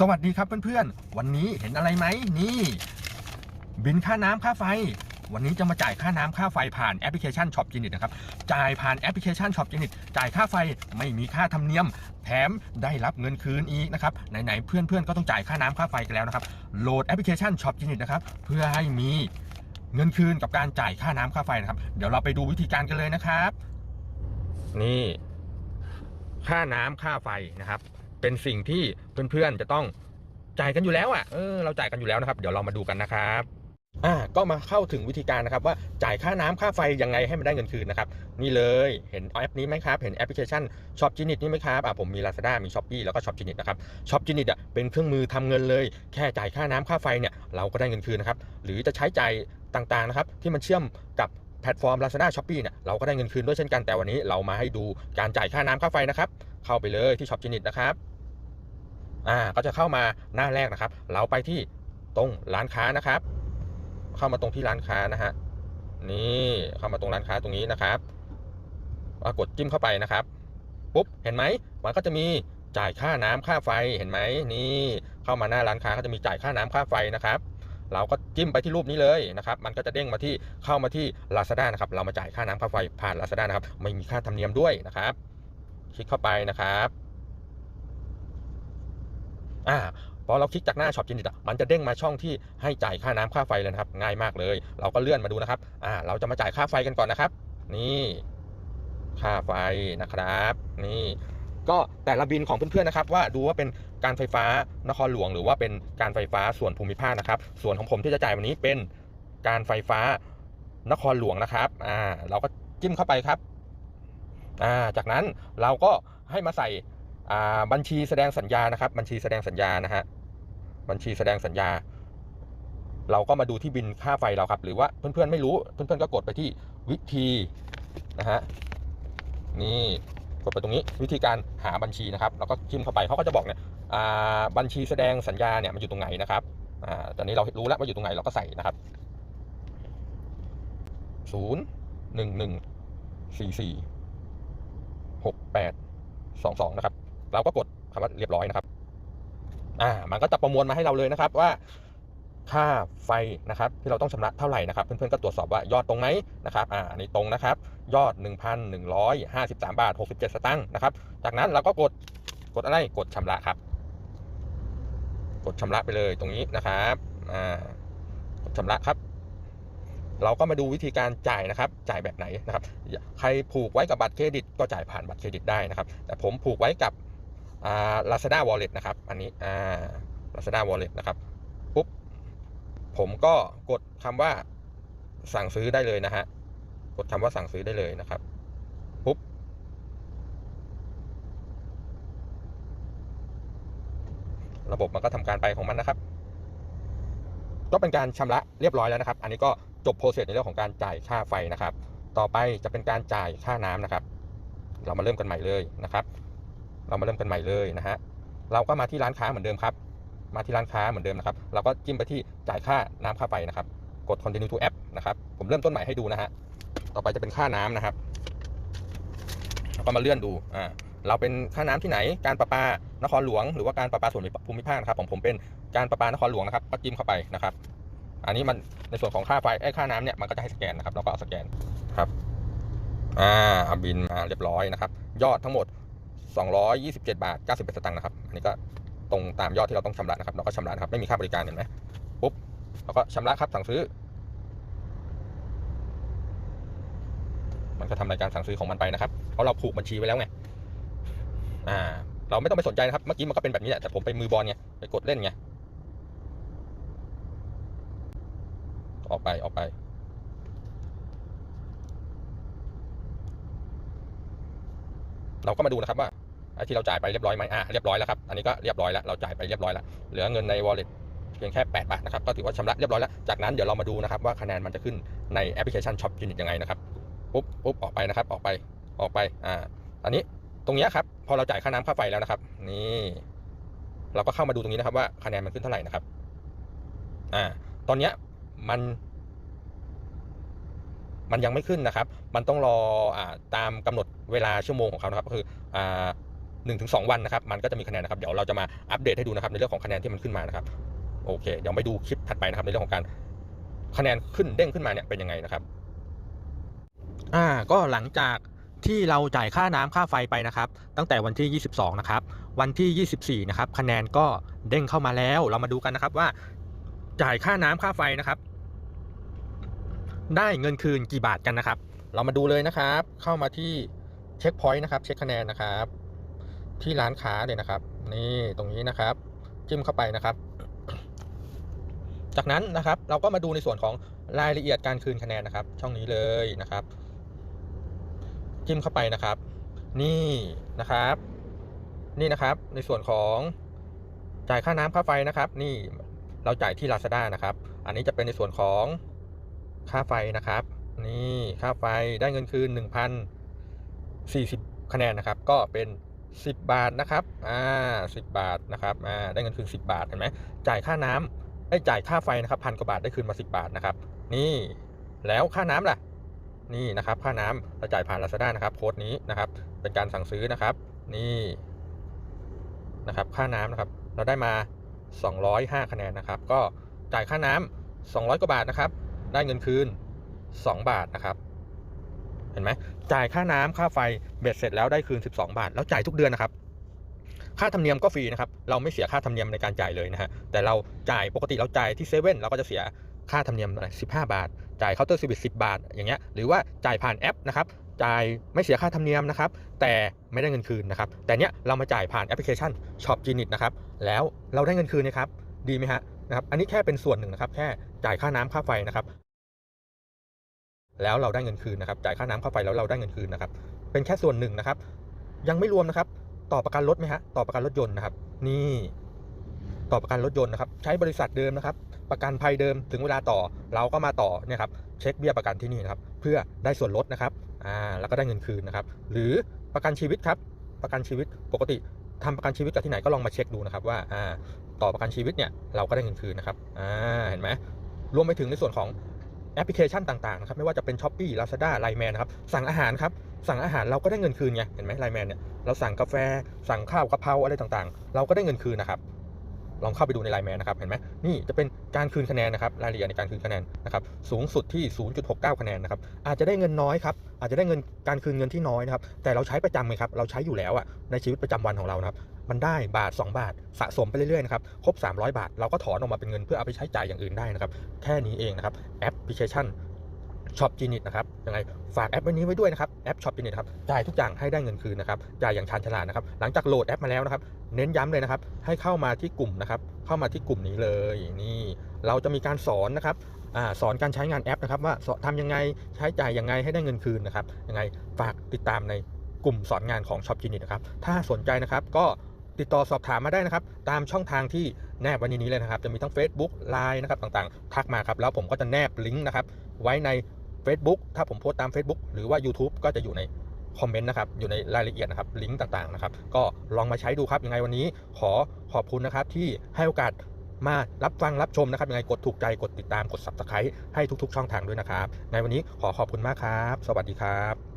สวัสดีครับเพื่อนๆ วันนี้เห็นอะไรไหมนี่ บินค่าน้ำค่าไฟ วันนี้จะมาจ่ายค่าน้ำค่าไฟผ่านแอปพลิเคชันช็อปจินิตนะครับ จ่ายผ่านแอปพลิเคชันช็อปจินิตจ่ายค่าไฟไม่มีค่าธรรมเนียม แถมได้รับเงินคืนอีกนะครับ ไหนๆ เพื่อนๆ ก็ต้องจ่ายค่าน้ำค่าไฟกันแล้วนะครับ โหลดแอปพลิเคชันช็อปจินิตนะครับ เพื่อให้มีเงินคืนกับการจ่ายค่าน้ำค่าไฟนะครับ เดี๋ยวเราไปดูวิธีการกันเลยนะครับ นี่ ค่าน้ำค่าไฟนะครับ เป็นสิ่งที่เพื่อนๆจะต้องจ่ายกันอยู่แล้วอะเออเราจ่ายกันอยู่แล้วนะครับ เดี๋ยวเรามาดูกันนะครับอ่าก็มาเข้าถึงวิธีการนะครับว่าจ่ายค่าน้ำค่าไฟยังไงให้มันได้เงินคืนนะครับนี่เลยเห็นแอปนี้ไหมครับ เห็นแอปพลิเคชันช็อปจินิตนี่ไหมครับอ่าผมมี Lazada มี s h อ p e e แล้วก็ช็อปจินิตนะครับช็อปจินิตอะเป็นเครื่องมือทำเงินเลย แค่จ่ายค่าน้ำค่าไฟเนี่ยเราก็ได้เงินคืนนะครับหรือจะใช้จ่ายต่างๆนะครับที่มันเชื่อมกับแพลตฟอร์ม Lazada s h o p e e เนี่ยเราก็ได้เงินคืนด้วยเช่นกันแต่วันนี้เรามาให้ดูการจ่ายค่าน้ำค่าไฟนะครับเข้าไปเลยที่ช็อปจินิตนะครับ อ่าก็จะเข้ามาหน้าแรกนะครับ เราไปที่ตรงร้านค้านะครับ เข้ามาตรงที่ร้านค้านะฮะนี่เข้ามาตรงร้านค้าตรงนี้นะครับกดจิ้มเข้าไปนะครับปุ๊บเห็นไหมมันก็จะมีจ่ายค่าน้ำค่าไฟเห็นไหมนี่เข้ามาหน้าร้านค้าก็จะมีจ่ายค่าน้ำค่าไฟนะครับ เราก็จิ้มไปที่รูปนี้เลยนะครับ มันก็จะเด้งมาที่เข้ามาที่ Lazada นะครับ เรามาจ่ายค่าน้ำค่าไฟผ่าน Lazada นะครับ ไม่มีค่าธรรมเนียมด้วยนะครับ คลิกเข้าไปนะครับ อ่าพอเราคลิกจากหน้าช็อปจินิตมันจะเด้งมาช่องที่ให้จ่ายค่าน้ำค่าไฟเลยนะครับ ง่ายมากเลย เราก็เลื่อนมาดูนะครับ อ่า เราจะมาจ่ายค่าไฟกันก่อนนะครับ นี่ค่าไฟนะครับ นี่ ก็แต่ละบินของเพื่อนๆนะครับ ว่าดูว่าเป็นการไฟฟ้านครหลวง หรือว่าเป็นการไฟฟ้าส่วนภูมิภาคนะครับ ส่วนของผมที่จะจ่ายวันนี้เป็นการไฟฟ้านครหลวงนะครับ อ่า เราก็จิ้มเข้าไปครับ อ่า จากนั้นเราก็ให้มาใส่ บัญชีแสดงสัญญานะครับ บัญชีแสดงสัญญานะฮะบัญชีแสดงสัญญา เราก็มาดูที่บินค่าไฟเราครับ หรือว่าเพื่อนๆไม่รู้เพื่อนๆก็กดไปที่วิธีนะฮะนี่กดไปตรงนี้วิธีการหาบัญชีนะครับแล้วก็จิ้มเข้าไปเขาก็จะบอกเนี่ยบัญชีแสดงสัญญาเนี่ยมันอยู่ตรงไหนนะครับอตอนนี้เรารู้แล้วว่าอยู่ตรงไหนเราก็ใส่นะครับศูนย์หนึ่งหนึ่งสี่สี่หกแปดสองสองนะครับ เราก็กดคำว่าเรียบร้อยนะครับอ่ามันก็จะประมวลมาให้เราเลยนะครับว่าค่าไฟนะครับที่เราต้องชำระเท่าไหร่นะครับ เพื่อนๆก็ตรวจสอบว่ายอดตรงไหมนะครับอ่าอันนี้ตรงนะครับ ยอด 1,153 บาท 67 สตางค์นะครับ จากนั้นเราก็กดกดอะไรกดชำระครับ กดชำระไปเลยตรงนี้นะครับอ่ากดชำระครับ เราก็มาดูวิธีการจ่ายนะครับ จ่ายแบบไหนนะครับ ใครผูกไว้กับบัตรเครดิตก็จ่ายผ่านบัตรเครดิตได้นะครับ แต่ผมผูกไว้กับ อ่า Lazada Wallet นะครับ อันนี้อ่า Lazada Wallet นะครับ ปุ๊บ ผมก็กดคำว่าสั่งซื้อได้เลยนะฮะ กดคำว่าสั่งซื้อได้เลยนะครับ ปุ๊บ ระบบมันก็ทำการไปของมันนะครับ ก็เป็นการชำระเรียบร้อยแล้วนะครับ อันนี้ก็จบโปรเซสในเรื่องของการจ่ายค่าไฟนะครับ ต่อไปจะเป็นการจ่ายค่าน้ำนะครับ เรามาเริ่มกันใหม่เลยนะครับ เรามาเริ่มกันใหม่เลยนะฮะเราก็มาที่ร้านค้าเหมือนเดิมครับ มาที่ร้านค้าเหมือนเดิมนะครับ เราก็จิ้มไปที่จ่ายค่าน้ำค่าไฟนะครับ กด continue to app นะครับ ผมเริ่มต้นใหม่ให้ดูนะฮะ ต่อไปจะเป็นค่าน้ำนะครับก็มาเลื่อนดู อ่า เราเป็นค่าน้ำที่ไหน การประปานครหลวง หรือว่าการประปาส่วนภูมิภาคนะครับผมผมเป็นการประปานครหลวงนะครับ ก็จิ้มเข้าไปนะครับ อันนี้มันในส่วนของค่าไฟ ไอ้ค่าน้ำเนี่ย มันก็จะให้สแกนนะครับ เราก็เอาสแกนครับ อ่าเอาบินมาเรียบร้อยนะครับ ยอดทั้งหมด 227 บาท 91 สตางค์นะครับ อันนี้ก็ตรงตามยอดที่เราต้องชำระนะครับ เราก็ชำระนะครับ ไม่มีค่าบริการเห็นไหมปุ๊บเราก็ชำระครับสั่งซื้อ มันก็ทำรายการสั่งซื้อของมันไปนะครับ เพราะเราผูกบัญชีไว้แล้วไง อ่า เราไม่ต้องไปสนใจนะครับ เมื่อกี้มันก็เป็นแบบนี้แหละ แต่ผมไปมือบอลไง ไปกดเล่นไง ออกไป ออกไปเราก็มาดูนะครับว่า ที่เราจ่ายไปเรียบร้อยไหมอะเรียบร้อยแล้วครับ อันนี้ก็เรียบร้อยแล้ว เราจ่ายไปเรียบร้อยแล้ว เหลือเงินใน wallet เพียงแค่ 8 บาทนะครับ ก็ถือว่าชำระเรียบร้อยแล้ว จากนั้นเดี๋ยวเรามาดูนะครับว่าคะแนนมันจะขึ้นในแอปพลิเคชัน Shop Unit ยังไงนะครับ ปุ๊บปุ๊บออกไปนะครับ ออกไป ออกไป อ่า อันนี้ ตรงเนี้ยครับ พอเราจ่ายค่าน้ำค่าไฟแล้วนะครับ นี่ เราก็เข้ามาดูตรงนี้นะครับว่าคะแนนมันขึ้นเท่าไหร่นะครับ อ่า ตอนเนี้ยมันมันยังไม่ขึ้นนะครับ มันต้องรออ่าตามกำหนดเวลาชั่วโมงของเขานะครับ ก็คืออ่า 1-2 วันนะครับมันก็จะมีคะแนนนะครับเดี๋ยวเราจะมาอัปเดตให้ดูนะครับในเรื่องของคะแนนที่มันขึ้นมานะครับโอเค เดี๋ยวไปดูคลิปถัดไปนะครับในเรื่องของการคะแนนขึ้นเด้งขึ้นมาเนี่ยเป็นยังไงนะครับอ่าก็หลังจากที่เราจ่ายค่าน้ำค่าไฟไปนะครับ ตั้งแต่วันที่ 22 นะครับ วันที่ 24 นะครับ คะแนนก็เด้งเข้ามาแล้ว เรามาดูกันนะครับว่าจ่ายค่าน้ำค่าไฟนะครับ ได้เงินคืนกี่บาทกันนะครับ เรามาดูเลยนะครับ เข้ามาที่เช็คพอยต์นะครับ เช็คคะแนนนะครับ ที่ร้านค้าเลยนะครับ นี่ตรงนี้นะครับ จิ้มเข้าไปนะครับ จากนั้นนะครับ เราก็มาดูในส่วนของรายละเอียดการคืนคะแนนนะครับ ช่องนี้เลยนะครับ จิ้มเข้าไปนะครับ นี่นะครับ นี่นะครับ ในส่วนของจ่ายค่าน้ำค่าไฟนะครับ นี่เราจ่ายที่ Lazada นะครับ อันนี้จะเป็นในส่วนของค่าไฟนะครับ นี่ค่าไฟได้เงินคืน1,040 คะแนนนะครับ ก็เป็น 10 บาทนะครับ อ่า10บาทนะครับ อ่า ได้เงินคืน 10 บาท เห็นไหม จ่ายค่าน้ำได้จ่ายค่าไฟนะครับพันกว่าบาทได้คืนมา 10 บาทนะครับ นี่ แล้วค่าน้ำล่ะ นี่นะครับ ค่าน้ำเราจ่ายผ่าน Lazada นะครับ โค้ดนี้นะครับ เป็นการสั่งซื้อนะครับ นี่ นะครับ ค่าน้ำนะครับ เราได้มา 205 คะแนนนะครับ ก็จ่ายค่าน้ำ200 กว่าบาทนะครับ ได้เงินคืน 2 บาทนะครับ เห็นไหม จ่ายค่าน้ำค่าไฟ เบ็ดเสร็จแล้วได้คืน 12 บาท แล้วจ่ายทุกเดือนนะครับ ค่าธรรมเนียมก็ฟรีนะครับ เราไม่เสียค่าธรรมเนียมในการจ่ายเลยนะฮะ แต่เราจ่ายปกติเราจ่ายที่เซเว่นเราก็จะเสียค่าธรรมเนียมอะไร15บาท จ่ายเคาน์เตอร์เซอร์วิส10บาท อย่างเงี้ย หรือว่าจ่ายผ่านแอปนะครับ จ่ายไม่เสียค่าธรรมเนียมนะครับ แต่ไม่ได้เงินคืนนะครับ แต่เนี้ยเรามาจ่ายผ่านแอปพลิเคชัน Shop g e n i t นะครับ แล้วเราได้เงินคืนนะครับ ดีไหมฮะนะครับ อันนี้แค่เป็นส่วนหนึ่งนะครับ แค่จ่ายค่าน้ำค่าไฟนะครับ แล้วเราได้เงินคืนนะครับ จ่ายค่าน้ำค่าไฟแล้วเราได้เงินคืนนะครับ เป็นแค่ส่วนหนึ่งนะครับ ยังไม่รวมนะครับ ต่อประกันรถไหมฮะต่อประกันรถยนต์นะครับ นี่ ต่อประกันรถยนต์นะครับ ใช้บริษัทเดิมนะครับ ประกันภัยเดิมถึงเวลาต่อเราก็มาต่อเนี่ยครับเช็คเบี้ยประกันที่นี่นะครับ เพื่อได้ส่วนลดนะครับอ่าแล้วก็ได้เงินคืนนะครับ หรือประกันชีวิตครับ ประกันชีวิตปกติทำประกันชีวิตจากที่ไหนก็ลองมาเช็คดูนะครับว่าอ่าต่อประกันชีวิตเนี่ยเราก็ได้เงินคืนนะครับอ่าเห็นไหมรวมไปถึงในส่วนของแอปพลิเคชันต่างๆนะครับไม่ว่าจะเป็น s h อ p e e Lazada Line Man นะครับสั่งอาหารครับ สั่งอาหารเราก็ได้เงินคืนไงเห็นไหม Line Man เนี่ยเราสั่งกาแฟสั่งข้าวกะเพราอะไรต่างๆ เราก็ได้เงินคืนนะครับลองเข้าไปดูใน Line Man นะครับเห็นไหมนี่จะเป็นการคืนคะแนนนะครับรายละเอียดในการคืนคะแนนนะครับสูงสุดที่ 0.69 คะแนนนะครับอาจจะได้เงินน้อยครับอาจจะได้เงินการคืนเงินที่น้อยนะครับแต่เราใช้ประจำไงครับเราใช้อยู่แล้วอะในชีวิตประจำวันของเรานะครับมันได้บาท 2 บาทสะสมไปเรื่อยๆนะครับครบ 300 บาท เราก็ถอนออกมาเป็นเงินเพื่อเอาไปใช้จ่ายอย่างอื่นได้นะครับแค่นี้เองนะครับแอปพลิเคชัน ช็อปจีนิตนะครับยังไงฝากแอปว้นี้ไว้ด้วยนะครับแอปช็อปจีนิตครับจ่ายทุกอย่างให้ได้เงินคืนนะครับจ่ายอย่างชาญฉลาดนะครับหลังจากโหลดแอปมาแล้วนะครับเน้นย้ำเลยนะครับให้เข้ามาที่กลุ่มนะครับเข้ามาที่กลุ่มนี้เลยนี่เราจะมีการสอนนะครับอสอนการใช้งานแอปนะครับว่าทำยังไงใช้จ่ายยังไงให้ได้เงินคืนนะครับยังไงฝากติดตามในกลุ่มสอนงานของช็อปจีนิตนะครับถ้าสนใจนะครับก็ติดต่อสอบถามมาได้นะครับ ตามช่องทางที่แนบว้ในนี้เลยนะครับ จะมีทั้ง Facebook Line นะครับต่างๆ ทักมาครับ แล้วผมก็จะแนบลิงก์นะครับ ไว้ใน Facebook ถ้าผมโพสต์ตาม Facebook หรือว่า YouTube ก็จะอยู่ในคอมเมนต์นะครับ อยู่ในรายละเอียดนะครับ ลิงก์ต่างๆนะครับ ก็ลองมาใช้ดูครับ ยังไงวันนี้ขอขอบคุณนะครับที่ให้โอกาสมารับฟังรับชมนะครับ ยังไงกดถูกใจกดติดตามกด Subscribe ให้ทุกๆ ช่องทางด้วยนะครับ ในวันนี้ขอขอบคุณมากครับ สวัสดีครับ